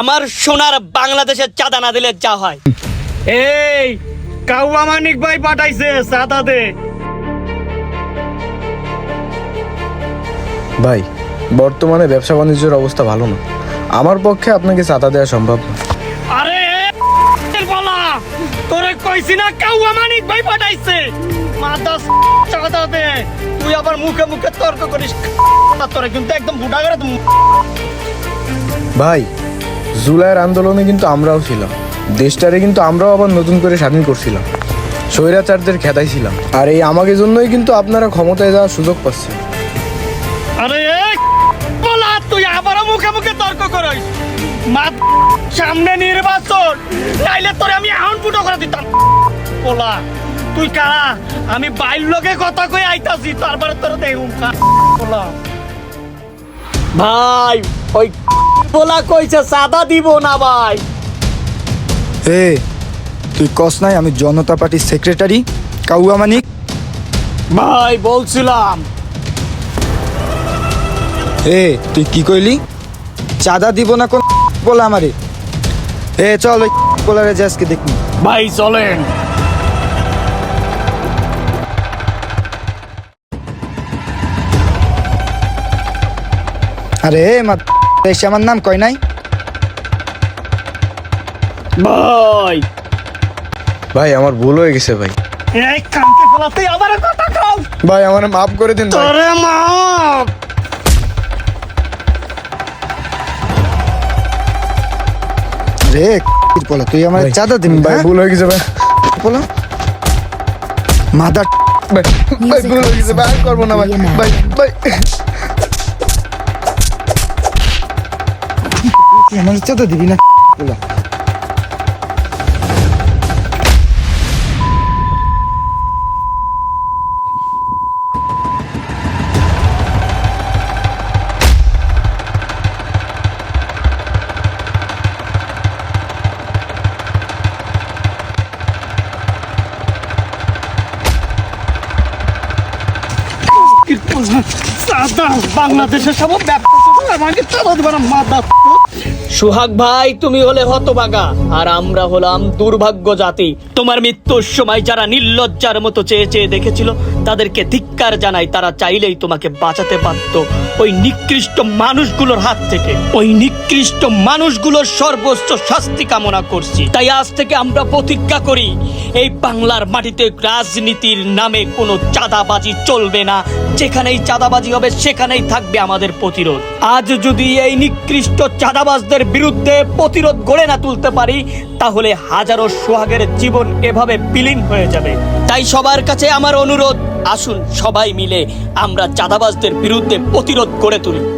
আমার সোনার বাংলাদেশের চাঁদা না দিলে যা হয়। এই কাউয়া মানিক ভাই পাঠাইছে সাদা দে ভাই বর্তমানে ব্যবসা বাণিজ্যের অবস্থা ভালো না। আমার পক্ষে আপনাকে চাঁদা দেওয়া সম্ভব না। আরে বলা তোরে কইছি না কাউয়া মানিক ভাই পাঠাইছে। মাথা চাদা দে তুই আবার মুখে মুখে তর্ক করিস। তোরে কিন্তু একদম বুড়া করে তুমি ভাই জুলাইয়ের আন্দোলনে কিন্তু আমরাও ছিলাম। দেশটারে কিন্তু আমরাও আবার নতুন করে স্বাধীন করছিলাম। স্বৈরাচারদের খেদাইছিলাম আর এই আমাকে জন্যই কিন্তু আপনারা ক্ষমতায় যাওয়ার সুযোগ পাচ্ছেন। আরে তুই আবারও মুখে মুখে তর্ক করিস। মাত সামনে নির্বাচন নাইলে তোরে আমি এখন ফুটো করে দিতাম। বলা তুই কারা? আমি বাইর লোকে কথা কই আইতাছি তারপরে তোর দেখুন বলা। ভাই ওই বলা কইছে চাঁদা দিব না ভাই। এ তুই কস নাই আমি জনতা পার্টির সেক্রেটারি কাউয়া মানিক? ভাই বলছিলাম। এ তুই কি কইলি? চাঁদা দিব না কোন বলে আমারে? এ চল ওই বলারে আজকে দেখনি ভাই চলেন। আরে মা এসে আমার নাম কয় নাই? ভাই। ভাই আমার ভুল হয়ে গেছে ভাই। এই কান্তি আবার কথা কও। ভাই আমার মাফ করে দিন ভাই। তোরে মাপ রে বলা তুই আমার চাঁদা দিবি ভাই ভাই ভুল হয়ে গেছে ভাই। বলা। মাদার ভাই ভাই ভুল হয়ে গেছে ভাই করব না ভাই। ভাই ভাই। আমার চাঁদা দিবি না। বাংলাদেশের সব ব্যবসা আমাকে চাঁদা দিবে মাদা। সুহাগ ভাই, তুমি হলে হতভাগা আর আমরা হলাম দুর্ভাগ্য জাতি। তোমার মৃত্যুর সময় যারা নির্লজ্জার মতো চেয়ে চেয়ে দেখেছিল, তাদেরকে ধিক্কার জানাই তারা চাইলেই তোমাকে বাঁচাতে পারত। ওই নিকৃষ্ট মানুষগুলোর হাত থেকে, ওই নিকৃষ্ট মানুষগুলোর সর্বোচ্চ শাস্তি কামনা করছি। তাই আজ থেকে আমরা প্রতিজ্ঞা করি, এই বাংলার মাটিতে রাজনীতির নামে কোনো চাঁদাবাজি চলবে না। যেখানেই চাঁদাবাজি হবে, সেখানেই থাকবে আমাদের প্রতিরোধ। আজ যদি এই নিকৃষ্ট চাঁদাবাজদের বিরুদ্ধে প্রতিরোধ গড়ে না তুলতে পারি, তাহলে হাজারো সোহাগের জীবন এভাবে বিলীন হয়ে যাবে। তাই সবার কাছে আমার অনুরোধ, আসুন সবাই মিলে আমরা চাঁদাবাজদের বিরুদ্ধে প্রতিরোধ গড়ে তুলি।